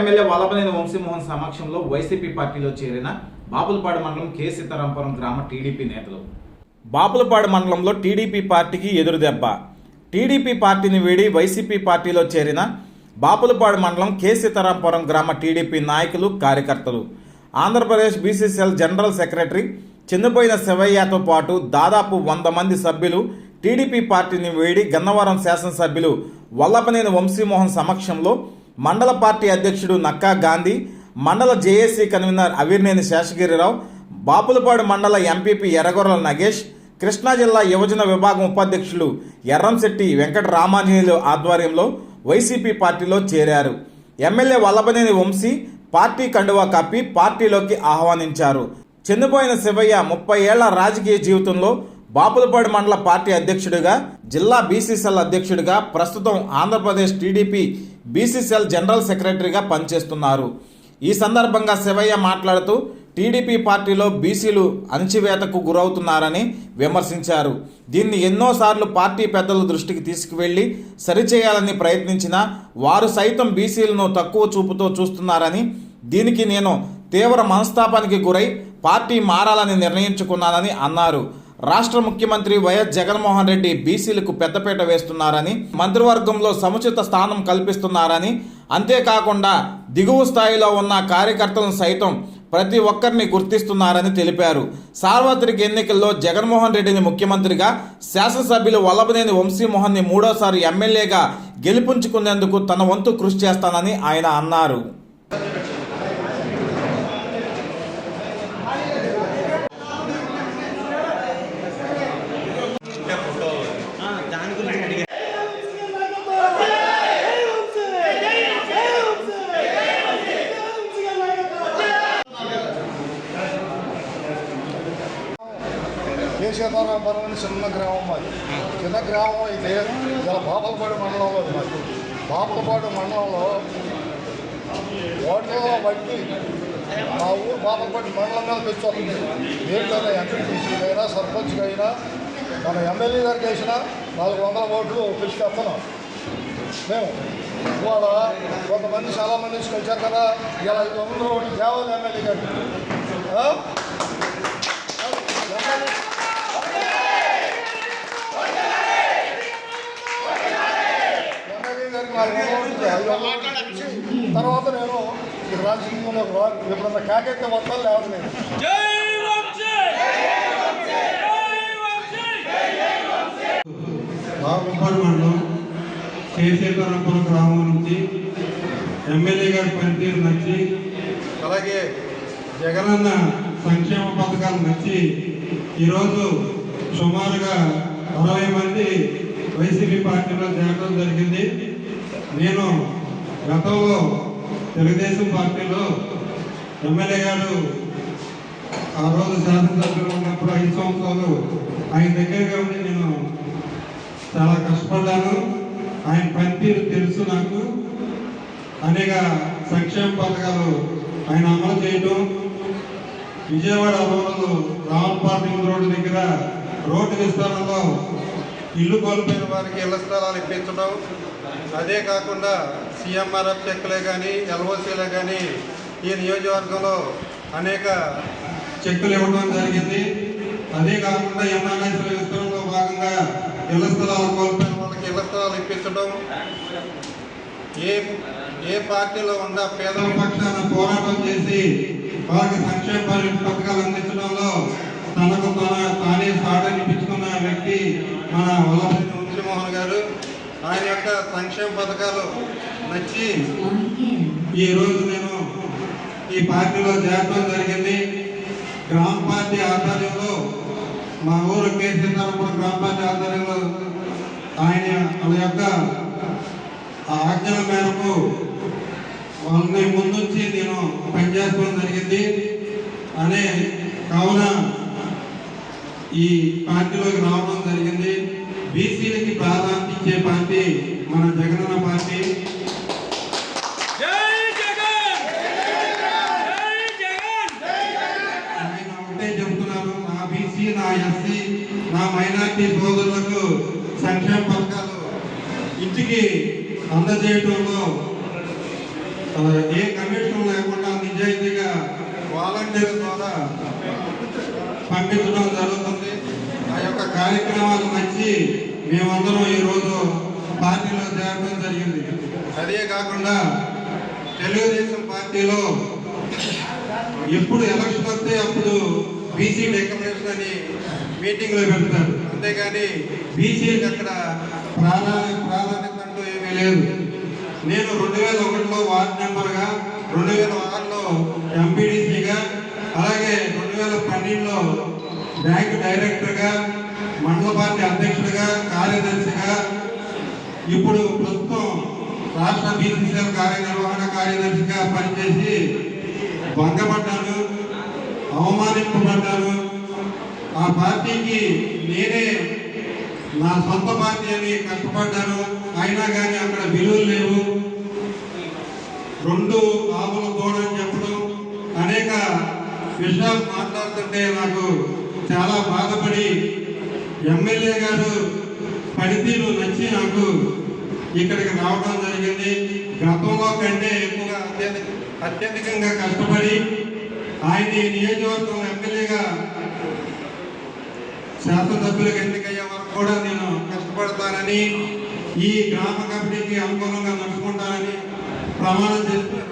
MLA Vallabhaneni Vamsi Mohan సమక్షంలో YCP పార్టీలో చేరిన బాపులపాడు మండలం కె సీతారాంపురం గ్రామ టీడీపీ నేతలు. బాపులపాడు మండలంలో టీడీపీ పార్టీకి ఎదురుదెబ్బ టీడీపీ పార్టీని వీడి వైసీపీ పార్టీలో చేరిన బాపులపాడు మండలం కె సీతారాంపురం గ్రామ టీడీపీ నాయకులు కార్యకర్తలు. ఆంధ్రప్రదేశ్ బీసీసీఎల్ జనరల్ సెక్రటరీ చిన్నపోయిన శివయ్యతో పాటు దాదాపు వంద మంది సభ్యులు టీడీపీ పార్టీని వేడి గన్నవరం శాసనసభ్యులు వల్లపనేని వంశీమోహన్ సమక్షంలో మండల పార్టీ అధ్యక్షుడు నక్కా గాంధీ మండల జేఏసీ కన్వీనర్ అవిర్నేని శేషగిరిరావు బాపులపాడు మండల ఎంపీపీ ఎర్రగొర్రల నగేష్ కృష్ణా జిల్లా యువజన విభాగం ఉపాధ్యక్షులు ఎర్రంశెట్టి వెంకట రామాంజనేయులు ఆధ్వర్యంలో వైసీపీ పార్టీలో చేరారు. ఎమ్మెల్యే వల్లభనేని వంశీ పార్టీ కండువా కప్పి పార్టీలోకి ఆహ్వానించారు. చెందిపోయిన శివయ్య ముప్పై ఏళ్ళ రాజకీయ జీవితంలో బాపులపాడు మండల పార్టీ అధ్యక్షుడిగా జిల్లా బీసీసీఎల్ అధ్యక్షుడిగా ప్రస్తుతం ఆంధ్రప్రదేశ్ టీడీపీ బీసీసీఎల్ జనరల్ సెక్రటరీగా పనిచేస్తున్నారు. ఈ సందర్భంగా శివయ్య మాట్లాడుతూ టీడీపీ పార్టీలో బీసీలు అణచివేతకు గురవుతున్నారని విమర్శించారు. దీన్ని ఎన్నోసార్లు పార్టీ పెద్దల దృష్టికి తీసుకువెళ్ళి సరిచేయాలని ప్రయత్నించినా వారు సైతం బీసీలను తక్కువ చూపుతో చూస్తున్నారని దీనికి నేను తీవ్ర మనస్తాపానికి గురై పార్టీ మారాలని నిర్ణయించుకున్నానని అన్నారు. రాష్ట్ర ముఖ్యమంత్రి వైఎస్ జగన్మోహన్ రెడ్డి బీసీలకు పెద్దపీట వేస్తున్నారని మంత్రివర్గంలో సముచిత స్థానం కల్పిస్తున్నారని అంతేకాకుండా దిగువ స్థాయిలో ఉన్న కార్యకర్తలను సైతం ప్రతి ఒక్కరిని గుర్తిస్తున్నారని తెలిపారు. సార్వత్రిక ఎన్నికల్లో జగన్మోహన్ రెడ్డిని ముఖ్యమంత్రిగా శాసనసభ్యులు వల్లభనేని వంశీమోహన్ని మూడోసారి ఎమ్మెల్యేగా గెలిపించుకునేందుకు తన వంతు కృషి చేస్తానని ఆయన అన్నారు. కేశవరాంపురం అని చిన్న గ్రామం మాది. చిన్న గ్రామం అయితే ఇలా బాపలపాడు మండలంలో మాది. బాపలపాడు మండలంలో ఓట్లలో బట్టి మా ఊరు బాపలపాటి మండలం మీద తెచ్చొస్తుంది దేంట్లోనే ఎంపీటీసీకైనా సర్పంచ్కైనా మన ఎమ్మెల్యే గారికి వేసిన నాలుగు వందల ఓట్లు పిలిచేస్తున్నాం మేము ఇవాళ కొంతమంది చాలామంది నుంచి కలిశారు కదా ఇలా ఐదు వందల ఓట్లు తేవాలి ఎమ్మెల్యే గారికి ఆ? ఎమ్మెల్యే ఎమ్మెల్యే గారికి నాలుగు వందల ఓట్లు ఐదు వందల ఓట్లు ఇచ్చి తర్వాత నేను ఈ రాజకీయంలో ఎప్పుడన్నా కాకైతే మొత్తం లేవదు నేను బాగుపాడు మండలం కేసీఆర్పురం గ్రామం నుంచి ఎమ్మెల్యే గారి పనితీరు నచ్చి అలాగే జగనన్న సంక్షేమ పథకాలు నచ్చి ఈరోజు సుమారుగా అరవై మంది వైసీపీ పార్టీలో చేరడం జరిగింది. నేను గతంలో తెలుగుదేశం పార్టీలో ఎమ్మెల్యే గారు ఆ రోజు శాసనసభ్యులు ఉన్నప్పుడు ఐదు సంవత్సరాలు ఆయన దగ్గరగా ఉండి నేను చాలా కష్టపడ్డాను. ఆయన పనితీరు తెలుసు నాకు. అనేక సంక్షేమ పథకాలు ఆయన అమలు చేయటం. విజయవాడ రోడ్డు రామపార్కింగ్ రోడ్డు దగ్గర రోడ్డు విస్తరణలో ఇల్లు కోల్పోయిన వారికి ఇళ్ళ స్థలాలు ఇప్పించడం అదే కాకుండా సిఎంఆర్ఎఫ్ చెక్లే కానీ ఎల్ఓసీలే కానీ ఈ నియోజకవర్గంలో అనేక చెక్కులు ఇవ్వడం జరిగింది. అదే కాకుండా ఎంఆర్ఎస్ విస్తరణలో భాగంగా ఇళ్ళ స్థలాలు కోల్పోయిన వాళ్ళకి ఇళ్ళ స్థలాలు ఇప్పించడం ఏ ఏ పార్టీలో ఉన్న పేదల పక్షాన పోరాటం చేసి వారికి సంక్షేమ పథకాలు అందించడంలో తనకు తన తానే సాడనిపించుకున్న వ్యక్తి మన వల్లభనేని వంశీమోహన్ గారు ఆయన యొక్క సంక్షేమ పథకాలు నచ్చి ఈ రోజు నేను ఈ పార్టీలో చేరడం జరిగింది. గ్రామ పార్టీ ఆధ్వర్యంలో మా ఊరు కేసీఆర్పురం గ్రామ పార్టీ ఆధ్వర్యంలో ఆయన వాళ్ళ యొక్క ఆజ్ఞల మేరకు వాళ్ళని ముందుంచి నేను పనిచేసుకోవడం జరిగింది. అనే కావున ఈ పార్టీలోకి రావడం జరిగింది. బీసీలకి ప్రాధాన్యత ఇచ్చే పార్టీ మన జగనన్న పార్టీ ఒకటే చెప్తున్నాను నా బీసీ నా ఎస్సీ నా మైనార్టీ సోదరులకు సంక్షేమ పథకాలు ఇంటికి అందజేయటంలో ఏ కమిషన్ లేకుండా నిజాయితీగా వాలంటీర్ ద్వారా పంపించడం జరుగుతుంది. ఆ యొక్క కార్యక్రమాలు నచ్చి మేమందరం ఈరోజు పార్టీలో చేరడం జరిగింది. అదే కాకుండా తెలుగుదేశం పార్టీలో ఎప్పుడు ఎలక్షన్ వస్తే అప్పుడు బీసీ డెక్లరేషన్ అని మీటింగ్లో పెడతారు. అంతేగాని బీసీకి అక్కడ ప్రాధాన్య ప్రాధాన్యత అంటూ ఏమీ లేదు. నేను రెండు వేల ఒకటిలో వార్డ్ మెంబర్గా రెండు వేల ఆరులో ఎంపీడీసీగా అలాగే రెండు వేల పన్నెండులో బ్యాంక్ డైరెక్టర్గా మండల పార్టీ అధ్యక్షుడిగా కార్యదర్శిగా ఇప్పుడు ప్రస్తుతం రాష్ట్ర బీసీసీఎల్ కార్యనిర్వహణ కార్యదర్శిగా పనిచేసి భంగపడ్డాను అవమానింపబడ్డాను ఆ పార్టీకి నేనే నా సొంత పార్టీ అని కష్టపడ్డాను అయినా కానీ అక్కడ విలువలు లేవు. రెండు ఆవుల దూడ చెప్పడం అనేక విషయాలు మాట్లాడుతుంటే నాకు చాలా బాధపడి ఎమ్మెల్యే గారు పనితీరు నచ్చి నాకు ఇక్కడికి రావడం జరిగింది. గతంలో కంటే ఎక్కువగా అత్యధిక అత్యధికంగా కష్టపడి ఆయన ఈ నియోజకవర్గం ఎమ్మెల్యేగా శాసనసభ్యులకు ఎన్నికయ్యే వరకు కూడా నేను కష్టపడతానని ఈ గ్రామ కమిటీకి అనుకూలంగా నడుచుకుంటానని ప్రమాణం చేస్తున్నాను